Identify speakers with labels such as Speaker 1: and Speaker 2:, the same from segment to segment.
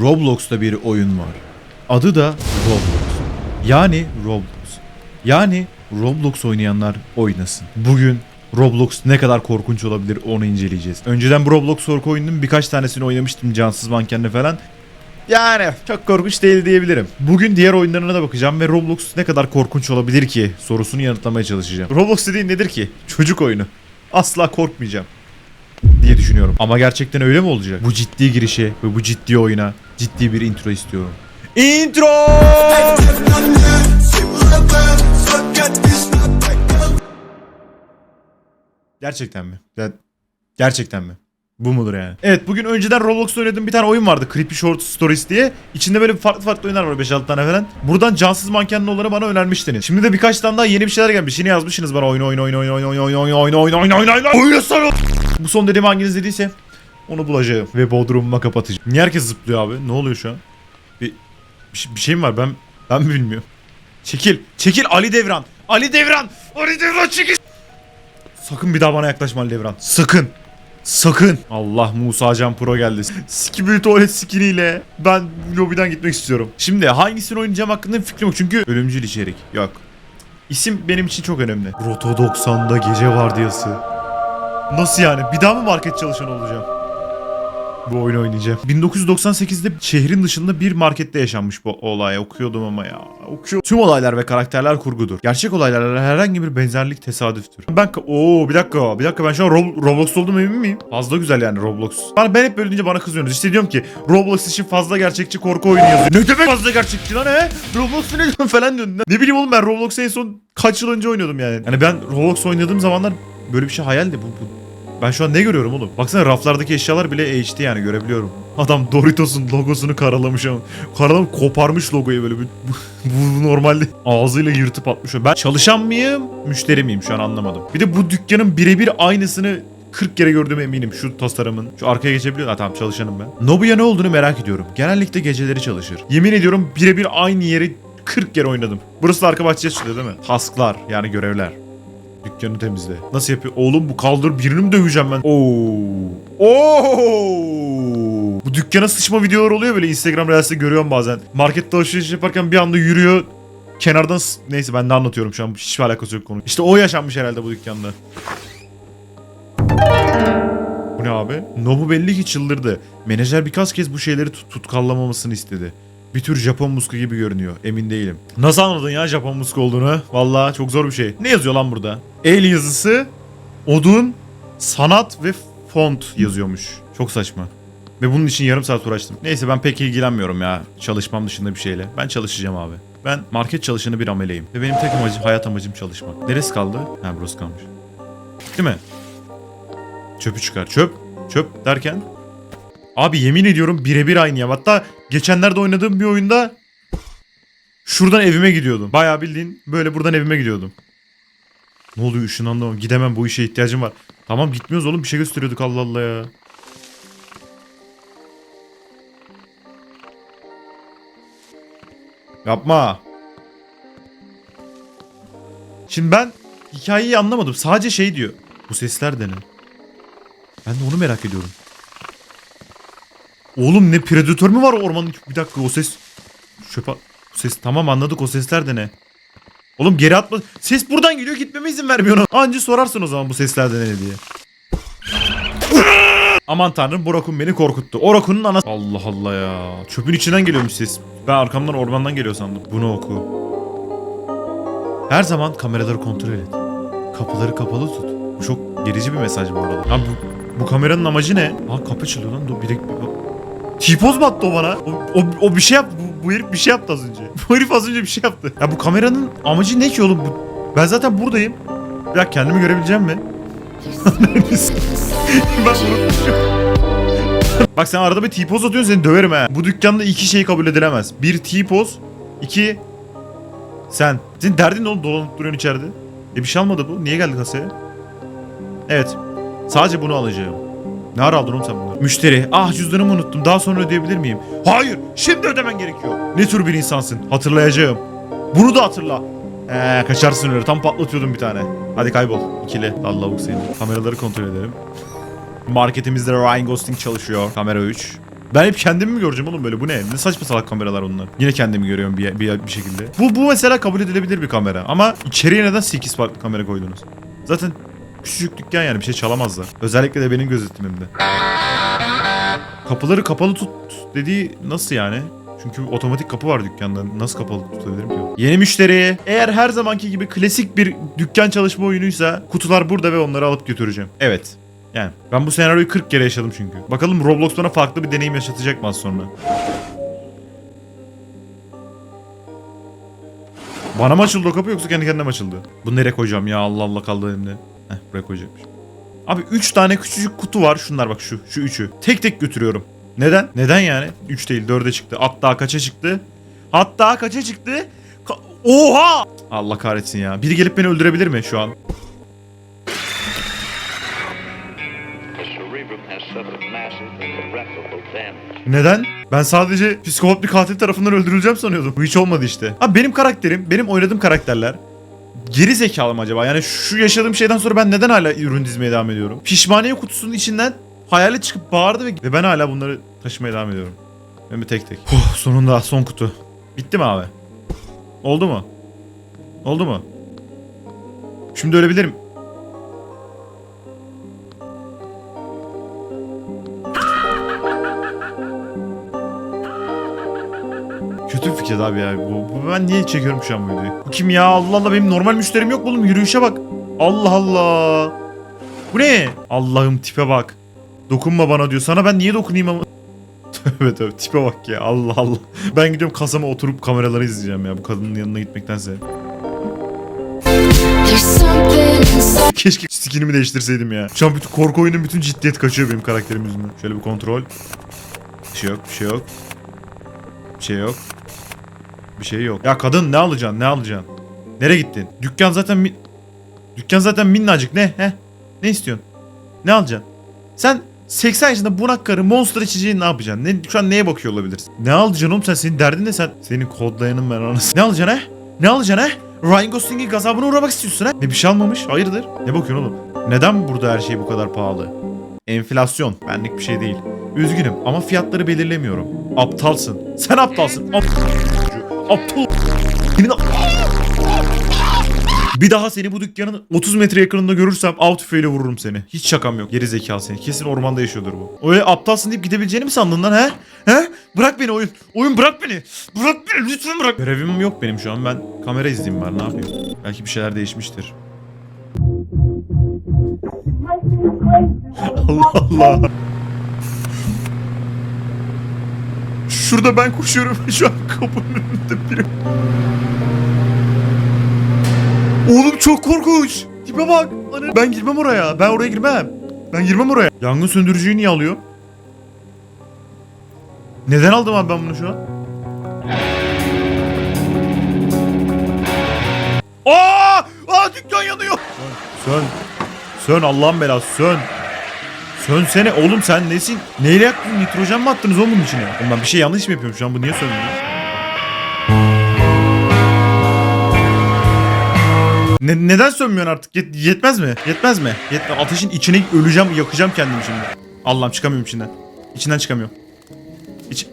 Speaker 1: Roblox'ta bir oyun var. Adı da Roblox. Yani Roblox. Yani Roblox oynayanlar oynasın. Bugün Roblox ne kadar korkunç olabilir onu inceleyeceğiz. Önceden bu Roblox korku oyununun birkaç tanesini oynamıştım cansız mankenle falan. Yani çok korkunç değil diyebilirim. Bugün diğer oyunlarına da bakacağım ve Roblox ne kadar korkunç olabilir ki sorusunu yanıtlamaya çalışacağım. Roblox dediğin nedir ki? Çocuk oyunu. Asla korkmayacağım diye düşünüyorum. Ama gerçekten öyle mi olacak? Bu ciddi girişe ve bu ciddi oyuna ciddi bir intro istiyorum. Intro! Gerçekten mi? Gerçekten mi? Bu mudur yani? Evet bugün önceden Roblox'ta oynadığım bir tane oyun vardı. Creepy Short Stories diye. İçinde böyle farklı farklı oyunlar var 5-6 tane falan. Buradan cansız mankenli olanı bana önermiştiniz. Şimdi de birkaç tane daha yeni bir şeyler gelmiş. Yine yazmışsınız bana oyun oyun oyun oyun oyun oyun oyun oyun oyun oyun oyun oyun oyun Oynasana! Bu son dediğim hanginiz dediyse onu bulacağım. Ve bodrumuma kapatacağım. Niye herkes zıplıyor abi? Ne oluyor şu an? Bir, şey- bir şey mi var? Ben ben mi bilmiyorum. Çekil. Çekil Ali Devran. Ali Devran. Ali Devran çekil. Sakın bir daha bana yaklaşma Ali Devran. Sakın. Sakın. Allah Musa Can Pro geldi. Skibidi tuvalet skiniyle ben lobiden gitmek istiyorum. Şimdi hangisini oynayacağım hakkında bir fikrim yok. Çünkü ölümcül içerik. Yok. İsim benim için çok önemli. Roto 90'da gece vardiyası. Nasıl yani? Bir daha mı market çalışanı olacağım? Bu oyunu oynayacağım. 1998'de şehrin dışında bir markette yaşanmış bu olay. Okuyordum ama ya. Okuyor. Tüm olaylar ve karakterler kurgudur. Gerçek olaylarla herhangi bir benzerlik tesadüftür. Ben Oo bir dakika. Bir dakika ben şu an Rob- Roblox'ta olduğum emin miyim? Fazla güzel yani Roblox. Bana, ben hep böyle bana kızıyorsunuz. İşte diyorum ki Roblox için fazla gerçekçi korku oyunu yazıyor. Ne demek fazla gerçekçi lan he? Roblox'u ne diyorsun falan diyorsun. Ne bileyim oğlum ben Roblox'u en son kaç yıl önce oynuyordum yani. Yani ben Roblox oynadığım zamanlar böyle bir şey hayaldi. Bu, bu ben şu an ne görüyorum oğlum? Baksana raflardaki eşyalar bile HD yani görebiliyorum. Adam Doritos'un logosunu karalamış ama. Karalam koparmış logoyu böyle. Bir, bu normalde ağzıyla yırtıp atmış. Ben çalışan mıyım? Müşteri miyim şu an anlamadım. Bir de bu dükkanın birebir aynısını 40 kere gördüğüme eminim şu tasarımın. Şu arkaya geçebiliyor. Ha tamam çalışanım ben. Nobuya ne olduğunu merak ediyorum. Genellikle geceleri çalışır. Yemin ediyorum birebir aynı yeri 40 kere oynadım. Burası da arka bahçeye çıkıyor değil mi? Tasklar yani görevler. Dükkanı temizle. Nasıl yapıyor? Oğlum bu kaldır birini mi döveceğim ben? Oo. Oo. Bu dükkana sıçma videolar oluyor böyle Instagram Reels'te görüyorum bazen. Markette alışveriş yaparken bir anda yürüyor. Kenardan neyse ben de anlatıyorum şu an hiçbir alakası yok konu. İşte o yaşanmış herhalde bu dükkanda. Bu ne abi? Nobu belli ki çıldırdı. Menajer birkaç kez bu şeyleri tut tutkallamamasını istedi. Bir tür Japon muska gibi görünüyor. Emin değilim. Nasıl anladın ya Japon muska olduğunu? Vallahi çok zor bir şey. Ne yazıyor lan burada? El yazısı, odun, sanat ve font yazıyormuş. Çok saçma. Ve bunun için yarım saat uğraştım. Neyse ben pek ilgilenmiyorum ya çalışmam dışında bir şeyle. Ben çalışacağım abi. Ben market çalışanı bir ameleyim. Ve benim tek amacım, hayat amacım çalışmak. Neresi kaldı? Ha burası kalmış. Değil mi? Çöpü çıkar. Çöp. Çöp derken Abi yemin ediyorum birebir aynı ya. Hatta geçenlerde oynadığım bir oyunda şuradan evime gidiyordum. Bayağı bildiğin böyle buradan evime gidiyordum. Ne oluyor ışınlandı gidemem bu işe ihtiyacım var. Tamam gitmiyoruz oğlum bir şey gösteriyorduk Allah Allah ya. Yapma. Şimdi ben hikayeyi anlamadım. Sadece şey diyor. Bu sesler de ne? Ben de onu merak ediyorum. Oğlum ne predatör mü var ormanın? Bir dakika o ses. At- Ses tamam anladık o sesler de ne? Oğlum geri atma. Ses buradan geliyor gitmeme izin vermiyor ona. Anca sorarsın o zaman bu seslerden ne diye. Aman tanrım Borakun beni korkuttu. Orakun'un anası. Allah Allah ya. Çöpün içinden geliyormuş ses. Ben arkamdan ormandan geliyor sandım. Bunu oku. Her zaman kameraları kontrol et. Kapıları kapalı tut. Bu çok gerici bir mesaj bu arada. Ya bu, bu kameranın amacı ne? Ha kapı çalıyor lan. Dur bir dakika. T-poz mu attı o bana? O, o, o bir şey yaptı. Bu, bu herif bir şey yaptı az önce. Bu herif az önce bir şey yaptı. Ya bu kameranın amacı ne ki oğlum? Ben zaten buradayım. Ya kendimi görebileceğim mi? ben unutmuşum. Bak sen arada bir T-poz atıyorsun seni döverim ha. Bu dükkanda iki şey kabul edilemez. Bir T-poz, iki sen. Senin derdin ne oğlum dolanıp duruyorsun içeride? E bir şey almadı bu. Niye geldi kasaya? Evet. Sadece bunu alacağım. Ne ara aldın oğlum sen bunu? Müşteri. Ah cüzdanımı unuttum. Daha sonra ödeyebilir miyim? Hayır. Şimdi ödemen gerekiyor. Ne tür bir insansın? Hatırlayacağım. Bunu da hatırla. Eee kaçarsın öyle. Tam patlatıyordum bir tane. Hadi kaybol. İkili. Allah bu seni. Kameraları kontrol edelim. Marketimizde Ryan Gosling çalışıyor. Kamera 3. Ben hep kendimi mi göreceğim oğlum böyle? Bu ne? Ne saçma salak kameralar onlar. Yine kendimi görüyorum bir, bir, bir şekilde. Bu, bu mesela kabul edilebilir bir kamera. Ama içeriye neden 8 farklı kamera koydunuz? Zaten küçücük dükkan yani bir şey çalamazlar. Özellikle de benim gözetimimde. Kapıları kapalı tut dediği nasıl yani? Çünkü otomatik kapı var dükkanda. Nasıl kapalı tutabilirim ki? Yeni müşteri. Eğer her zamanki gibi klasik bir dükkan çalışma oyunuysa kutular burada ve onları alıp götüreceğim. Evet. Yani ben bu senaryoyu 40 kere yaşadım çünkü. Bakalım Roblox bana farklı bir deneyim yaşatacak mı az sonra? Bana mı açıldı o kapı yoksa kendi kendine mi açıldı? Bunu nereye koyacağım ya Allah Allah kaldı elimde. Heh buraya koyacakmış. Abi 3 tane küçücük kutu var. Şunlar bak şu. Şu üçü. Tek tek götürüyorum. Neden? Neden yani? 3 değil 4'e çıktı. Hatta kaça çıktı? Hatta kaça çıktı? Ka- Oha! Allah kahretsin ya. Biri gelip beni öldürebilir mi şu an? Neden? Ben sadece psikopat bir katil tarafından öldürüleceğim sanıyordum. Bu hiç olmadı işte. Abi benim karakterim, benim oynadığım karakterler geri zekalı mı acaba? Yani şu yaşadığım şeyden sonra ben neden hala ürün dizmeye devam ediyorum? Pişmaniye kutusunun içinden hayalet çıkıp bağırdı ve, ben hala bunları taşımaya devam ediyorum. Hem de tek tek. Huh, sonunda son kutu. Bitti mi abi? Oldu mu? Oldu mu? Şimdi ölebilirim. Fikir abi ya. Bu, bu- ben niye çekiyorum şu an bu videoyu? Bu kim ya? Allah Allah benim normal müşterim yok mu oğlum? Yürüyüşe bak. Allah Allah. Bu ne? Allah'ım tipe bak. Dokunma bana diyor. Sana ben niye dokunayım ama? Tövbe tövbe tipe bak ya. Allah Allah. Ben gidiyorum kasama oturup kameraları izleyeceğim ya. Bu kadının yanına gitmektense. Keşke skinimi değiştirseydim ya. Şu an bütün korku oyunun bütün ciddiyet kaçıyor benim karakterim yüzünden. Şöyle bir kontrol. Bir şey yok, bir şey yok. Bir şey yok. Bir şey yok. Ya kadın ne alacaksın, ne alacaksın? Nereye gittin? Dükkan zaten mi... Dükkan zaten minnacık. Ne? He? Ne istiyorsun? Ne alacaksın? Sen 80 yaşında bunak karı monster içeceğini ne yapacaksın? Ne, şu an neye bakıyor olabilirsin? Ne alacaksın oğlum sen? Senin derdin ne sen? Senin kodlayanın ben anasını. Ne alacaksın he? Ne alacaksın he? Ryan Gosling'in gazabına uğramak istiyorsun ha? Ne bir şey almamış? Hayırdır? Ne bakıyorsun oğlum? Neden burada her şey bu kadar pahalı? Enflasyon. Benlik bir şey değil. Üzgünüm ama fiyatları belirlemiyorum. Aptalsın. Sen aptalsın. Aptal. Bir daha seni bu dükkanın 30 metre yakınında görürsem av tüfeğiyle vururum seni. Hiç şakam yok. Geri zekalı seni. Kesin ormanda yaşıyordur bu. Öyle aptalsın deyip gidebileceğini mi sandın lan he? He? Bırak beni oyun. Oyun bırak beni. Bırak beni lütfen bırak. Görevim yok benim şu an. Ben kamera izleyeyim var. Ne yapayım? Belki bir şeyler değişmiştir. Allah Allah. Şurada ben koşuyorum. Şu an kapının önünde biri. Oğlum çok korkunç. Tipe bak. Ben girmem oraya. Ben oraya girmem. Ben girmem oraya. Yangın söndürücüyü niye alıyor? Neden aldım abi ben bunu şu an? Aa! Aa dükkan yanıyor. Sön. Sön Allah'ın belası sön. Sönsene oğlum sen nesin? Neyle yaktın? Nitrojen mi attınız oğlum bunun içine? Oğlum ben bir şey yanlış mı yapıyorum şu an? Bu niye sönmüyor? Ne, neden sönmüyorsun artık? Yet- yetmez mi? Yetmez mi? Yetme. Ateşin içine öleceğim, yakacağım kendimi şimdi. Allah'ım çıkamıyorum içinden. İçinden çıkamıyorum. İç...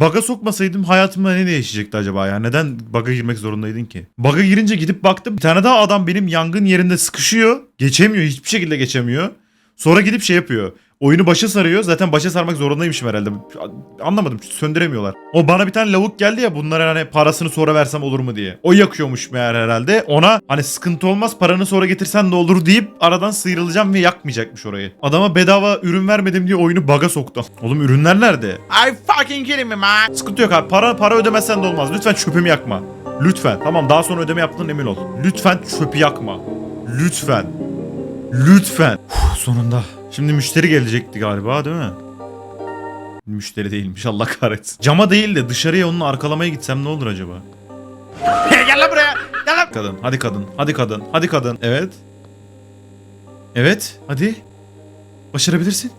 Speaker 1: Yani baga sokmasaydım hayatımda ne değişecekti acaba ya? Neden baga girmek zorundaydın ki? Baga girince gidip baktım. Bir tane daha adam benim yangın yerinde sıkışıyor. Geçemiyor. Hiçbir şekilde geçemiyor. Sonra gidip şey yapıyor. Oyunu başa sarıyor. Zaten başa sarmak zorundaymışım herhalde. Anlamadım. Söndüremiyorlar. O bana bir tane lavuk geldi ya bunlara hani parasını sonra versem olur mu diye. O yakıyormuş meğer herhalde. Ona hani sıkıntı olmaz paranı sonra getirsen de olur deyip aradan sıyrılacağım ve yakmayacakmış orayı. Adama bedava ürün vermedim diye oyunu baga soktu. Oğlum ürünler nerede? I fucking kidding me man. Sıkıntı yok abi. Para para ödemezsen de olmaz. Lütfen çöpümü yakma. Lütfen. Tamam daha sonra ödeme yaptığın emin ol. Lütfen çöpü yakma. Lütfen. Lütfen. Uf, sonunda. Şimdi müşteri gelecekti galiba değil mi? Müşteri değilmiş Allah kahretsin. Cama değil de dışarıya onun arkalamaya gitsem ne olur acaba? Gel lan buraya. Gel lan. Kadın. Hadi kadın. Hadi kadın. Hadi kadın. Evet. Evet. Hadi. Başarabilirsin.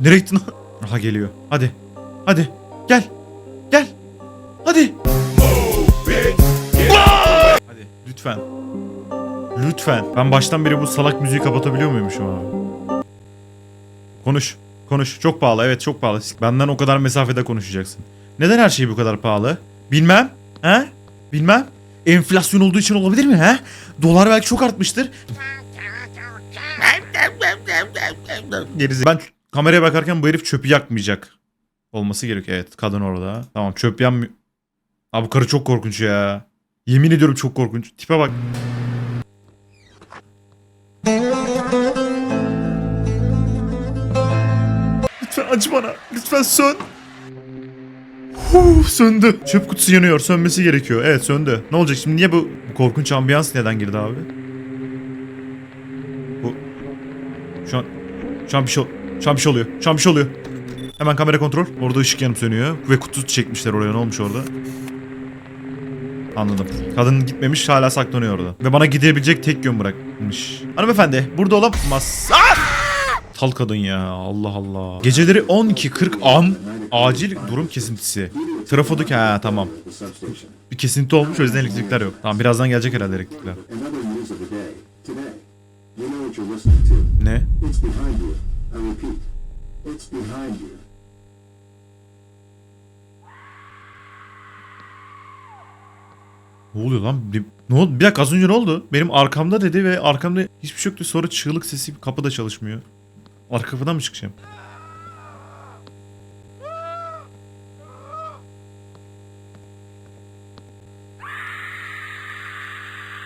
Speaker 1: Nereye gittin? Aha geliyor. Hadi. Hadi. Gel. Gel. Hadi. Hadi. Lütfen. Lütfen. Ben baştan beri bu salak müziği kapatabiliyor muymuşum abi? Konuş. Konuş. Çok pahalı. Evet çok pahalı. Benden o kadar mesafede konuşacaksın. Neden her şey bu kadar pahalı? Bilmem. He? Bilmem. Enflasyon olduğu için olabilir mi he? Dolar belki çok artmıştır. Gerize- Ben kameraya bakarken bu herif çöpü yakmayacak. Olması gerekiyor. Evet kadın orada. Tamam çöp yanmıyor. Abi karı çok korkunç ya. Yemin ediyorum çok korkunç. Tipe bak. Acı bana. Lütfen sön. Huh, söndü. Çöp kutusu yanıyor. Sönmesi gerekiyor. Evet söndü. Ne olacak şimdi? Niye bu, bu korkunç ambiyans neden girdi abi? Bu şu an şu an bir şey şu an bir şey oluyor. Şu an bir şey oluyor. Hemen kamera kontrol. Orada ışık yanıp sönüyor ve kutu çekmişler oraya. Ne olmuş orada? Anladım. Kadın gitmemiş hala saklanıyor orada. Ve bana gidebilecek tek yön bırakmış. Hanımefendi burada olamaz. Ah! Tal kadın ya Allah Allah. Geceleri 12.40 an acil durum kesintisi. Trafodaki ha tamam. Bir kesinti olmuş o yüzden elektrikler yok. Tamam birazdan gelecek herhalde elektrikler. Ne? Ne oluyor lan? Ne oldu? Bir dakika az önce ne oldu? Benim arkamda dedi ve arkamda hiçbir şey yoktu. Sonra çığlık sesi kapı da çalışmıyor. Arka kapıdan mı çıkacağım?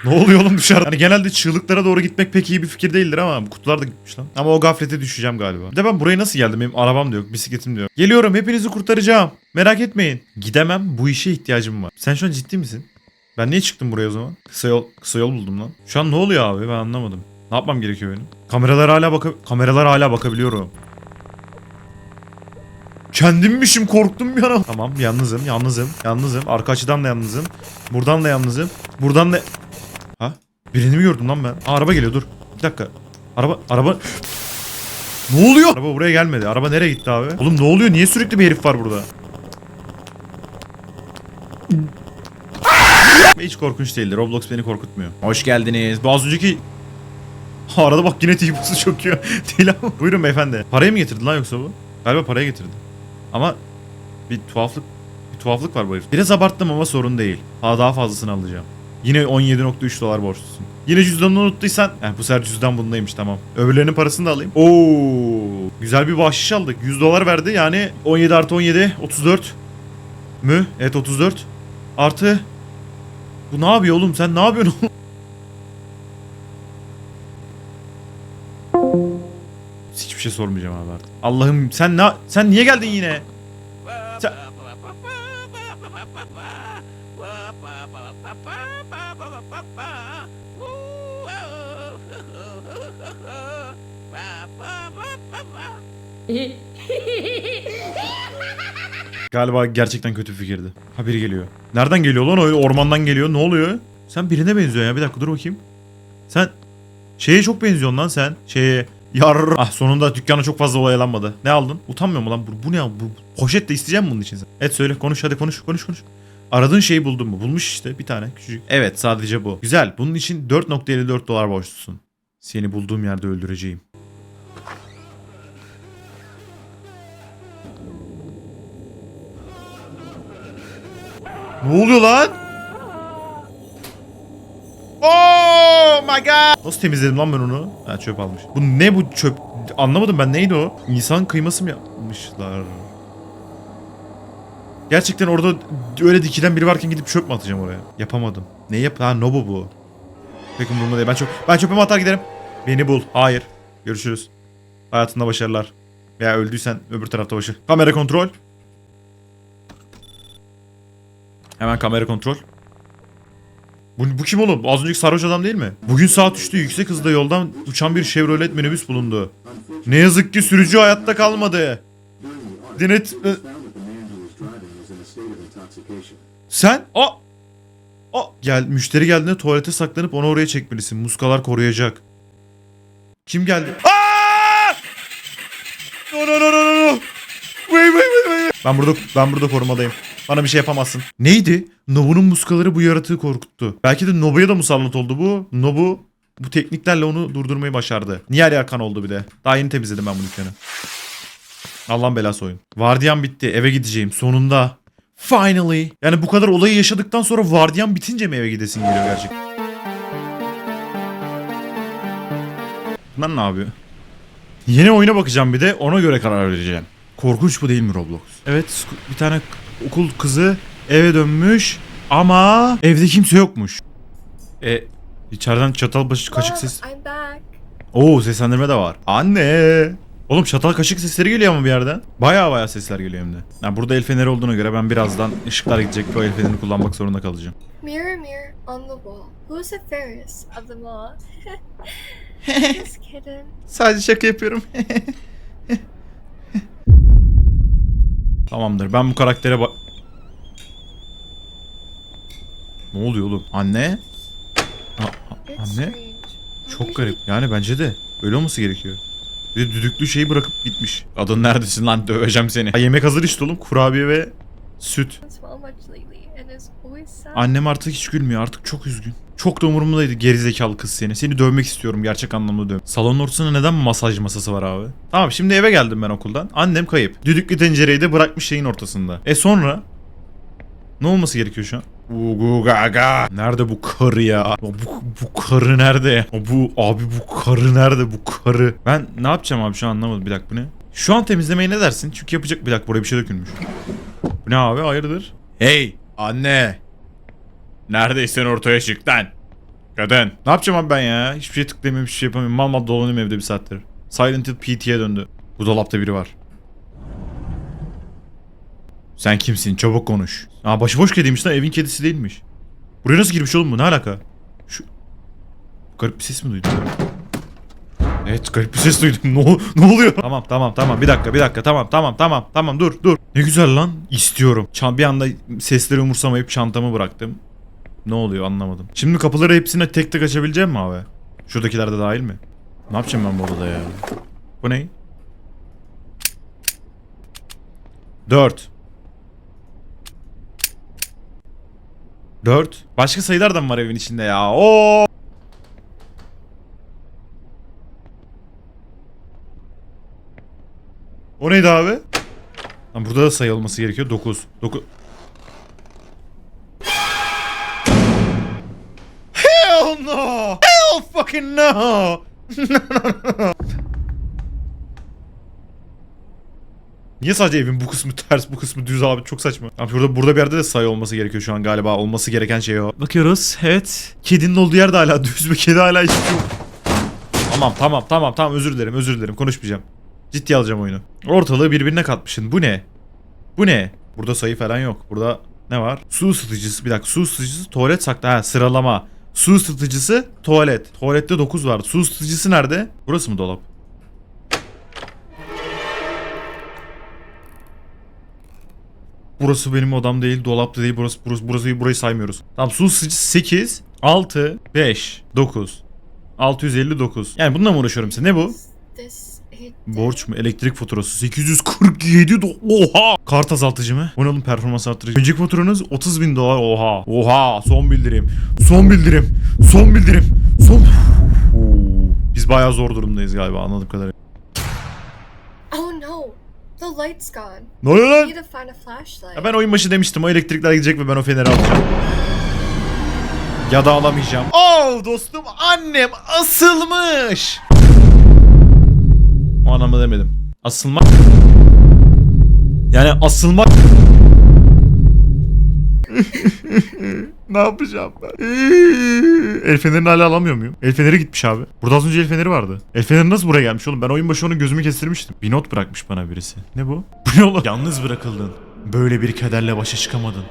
Speaker 1: Ne oluyor oğlum dışarıda? Hani genelde çığlıklara doğru gitmek pek iyi bir fikir değildir ama kutular da gitmiş lan. Ama o gaflete düşeceğim galiba. Bir de ben buraya nasıl geldim? Benim arabam da yok, bisikletim de yok. Geliyorum, hepinizi kurtaracağım. Merak etmeyin. Gidemem, bu işe ihtiyacım var. Sen şu an ciddi misin? Ben niye çıktım buraya o zaman? Kısa yol, kısa yol buldum lan. Şu an ne oluyor abi ben anlamadım. Ne yapmam gerekiyor benim? Kameralar hala baka kameralar hala bakabiliyorum. Kendimmişim korktum bir an. Tamam yalnızım yalnızım yalnızım. Arka açıdan da yalnızım. Buradan da yalnızım. Buradan da... Ha? Birini mi gördüm lan ben? Aa, araba geliyor dur. Bir dakika. Araba araba... Ne oluyor? Araba buraya gelmedi. Araba nereye gitti abi? Oğlum ne oluyor? Niye sürekli bir herif var burada? Hiç korkunç değildi. Roblox beni korkutmuyor. Hoş geldiniz. Bu az önceki... Ha, arada bak yine T-Box'u çöküyor. Değil ama. Buyurun beyefendi. Parayı mı getirdi lan yoksa bu? Galiba parayı getirdi. Ama bir tuhaflık bir tuhaflık var bu herif. Biraz abarttım ama sorun değil. Ha daha fazlasını alacağım. Yine 17.3 dolar borçlusun. Yine cüzdanını unuttuysan. Eh, bu sefer cüzdan bundaymış tamam. Öbürlerinin parasını da alayım. Oo, güzel bir bahşiş aldık. 100 dolar verdi yani 17 artı 17 34 mü? Evet 34 artı bu ne yapıyor oğlum sen ne yapıyorsun oğlum? Şey sormayacağım abi artık. Allah'ım sen ne sen niye geldin yine? Sen... Galiba gerçekten kötü bir fikirdi. Ha biri geliyor. Nereden geliyor lan o? Ormandan geliyor. Ne oluyor? Sen birine benziyorsun ya. Bir dakika dur bakayım. Sen şeye çok benziyorsun lan sen. Şeye Yar. Ah sonunda dükkana çok fazla olaylanmadı. Ne aldın? Utanmıyor mu lan? Bu, bu ne ya? Bu poşet de isteyeceğim bunun için sen? Evet söyle konuş hadi konuş konuş konuş. Aradığın şeyi buldun mu? Bulmuş işte bir tane küçücük. Evet sadece bu. Güzel. Bunun için 4.54 dolar borçlusun. Seni bulduğum yerde öldüreceğim. Ne oluyor lan? Oh my god. Nasıl temizledim lan ben onu? Ha çöp almış. Bu ne bu çöp? Anlamadım ben neydi o? İnsan kıyması mı yapmışlar? Gerçekten orada öyle dikilen biri varken gidip çöp mü atacağım oraya? Yapamadım. Ne yap? Ha Nobu bu. Pek umurumda değil. Ben, çöp, ben çöpümü atar giderim. Beni bul. Hayır. Görüşürüz. Hayatında başarılar. Veya öldüysen öbür tarafta başı. Kamera kontrol. Hemen kamera kontrol. Bu, bu kim oğlum? Az önceki sarhoş adam değil mi? Bugün saat 3'te yüksek hızda yoldan uçan bir Chevrolet minibüs bulundu. Ne yazık ki sürücü hayatta kalmadı.
Speaker 2: Of intoxication.
Speaker 1: Sen? A! A! Gel, müşteri geldiğinde tuvalete saklanıp onu oraya çekmelisin. Muskalar koruyacak. Kim geldi? Aa! No no no no wait wait wait. Ben burada ben burada korumadayım. Bana bir şey yapamazsın. Neydi? Nobu'nun muskaları bu yaratığı korkuttu. Belki de Nobu'ya da musallat oldu bu. Nobu bu tekniklerle onu durdurmayı başardı. Niye yer kan oldu bir de. Daha yeni temizledim ben bu dükkanı. Allah'ın belası oyun. Vardiyan bitti. Eve gideceğim. Sonunda. Finally. Yani bu kadar olayı yaşadıktan sonra vardiyan bitince mi eve gidesin geliyor gerçekten? Bunlar ne yapıyor? Yeni oyuna bakacağım bir de ona göre karar vereceğim. Korkunç bu değil mi Roblox? Evet bir tane okul kızı eve dönmüş ama evde kimse yokmuş. E içeriden çatal başı kaşık ses.
Speaker 3: I'm back.
Speaker 1: Oo seslendirme de var. Anne. Oğlum çatal kaşık sesleri geliyor ama bir yerden. Baya baya sesler geliyor hem de. Yani burada el feneri olduğuna göre ben birazdan ışıklar gidecek ve o el fenerini kullanmak zorunda kalacağım.
Speaker 3: Mirror, mirror on the wall. Who's the fairest of them all? Just kidding.
Speaker 1: Sadece şaka yapıyorum. Tamamdır. Ben bu karaktere bak... Ne oluyor oğlum? Anne? A- anne? Çok garip. Yani bence de. Öyle olması gerekiyor. Bir de düdüklü şeyi bırakıp gitmiş. Adın neredesin lan döveceğim seni. Ha, yemek hazır işte oğlum. Kurabiye ve süt. Annem artık hiç gülmüyor. Artık çok üzgün. Çok da umurumdaydı gerizekalı kız seni. Seni dövmek istiyorum gerçek anlamda döv. Salonun ortasında neden masaj masası var abi? Tamam şimdi eve geldim ben okuldan. Annem kayıp. Düdüklü tencereyi de bırakmış şeyin ortasında. E sonra? Ne olması gerekiyor şu an? Ugu gaga. Nerede bu karı ya? Bu, bu karı nerede ya? Bu abi bu karı nerede bu karı? Ben ne yapacağım abi şu an anlamadım. Bir dakika bu ne? Şu an temizlemeye ne dersin? Çünkü yapacak bir dakika buraya bir şey dökülmüş. Bu ne abi hayırdır? Hey anne. Neredeysen ortaya çık lan. Kadın. Ne yapacağım abi ben ya? Hiçbir şey tıklayamıyorum, hiçbir şey yapamıyorum. Mal mal dolanıyorum evde bir saattir. Silent Hill PT'ye döndü. Bu dolapta biri var. Sen kimsin? Çabuk konuş. Aa başıboş kediymiş lan evin kedisi değilmiş. Buraya nasıl girmiş oğlum bu? Ne alaka? Şu... Garip bir ses mi duydum? Evet garip bir ses duydum. Ne, ne oluyor? Tamam tamam tamam bir dakika bir dakika tamam tamam tamam tamam dur dur. Ne güzel lan. İstiyorum. Çan bir anda sesleri umursamayıp çantamı bıraktım. Ne oluyor anlamadım. Şimdi kapıları hepsine tek tek açabileceğim mi abi? Şuradakiler de dahil mi? Ne yapacağım ben bu odada ya? Bu ne? 4 4 Başka sayılar da mı var evin içinde ya? Oo! O neydi abi? Lan burada da sayı olması gerekiyor. 9. 9. Hell no! Hell fucking no! Niye sadece evin bu kısmı ters bu kısmı düz abi çok saçma. Abi burada burada bir yerde de sayı olması gerekiyor şu an galiba. Olması gereken şey o. Bakıyoruz evet. Kedinin olduğu yerde hala düz bir kedi hala hiçbir şey yok. Tamam tamam tamam tamam özür dilerim özür dilerim konuşmayacağım. Ciddi alacağım oyunu. Ortalığı birbirine katmışsın. Bu ne? Bu ne? Burada sayı falan yok. Burada ne var? Su ısıtıcısı. Bir dakika. Su ısıtıcısı tuvalet sakla. Ha sıralama. Su ısıtıcısı tuvalet. Tuvalette 9 var. Su ısıtıcısı nerede? Burası mı dolap? Burası benim odam değil, dolapta değil. Burası burası burası burayı saymıyoruz. Tamam su ısıtıcısı 8, 6, 5, 9. 659. Yani bununla mı uğraşıyorum size? Ne bu?
Speaker 3: This
Speaker 1: Borç mu? Elektrik faturası 847 do- Oha! Kart azaltıcı mı? Ne oğlum performans arttırıcı? Önceki faturanız 30 bin dolar. Oha! Oha! Son bildirim. Son bildirim. Son bildirim. Son... Biz bayağı zor durumdayız galiba anladığım kadarıyla.
Speaker 3: Oh no! The light's gone.
Speaker 1: Ne oluyor
Speaker 3: I
Speaker 1: lan?
Speaker 3: need to find a flashlight.
Speaker 1: Ya ben oyun başı demiştim o elektrikler gidecek ve ben o feneri alacağım. Ya da alamayacağım. Oh dostum annem asılmış. O anlamda demedim. Asılmak. Yani asılmak. ne yapacağım ben? el fenerini hala alamıyor muyum? El feneri gitmiş abi. Burada az önce el feneri vardı. El feneri nasıl buraya gelmiş oğlum? Ben oyun başı onun gözümü kestirmiştim. Bir not bırakmış bana birisi. Ne bu? Bu ne oğlum? Yalnız bırakıldın. Böyle bir kederle başa çıkamadın.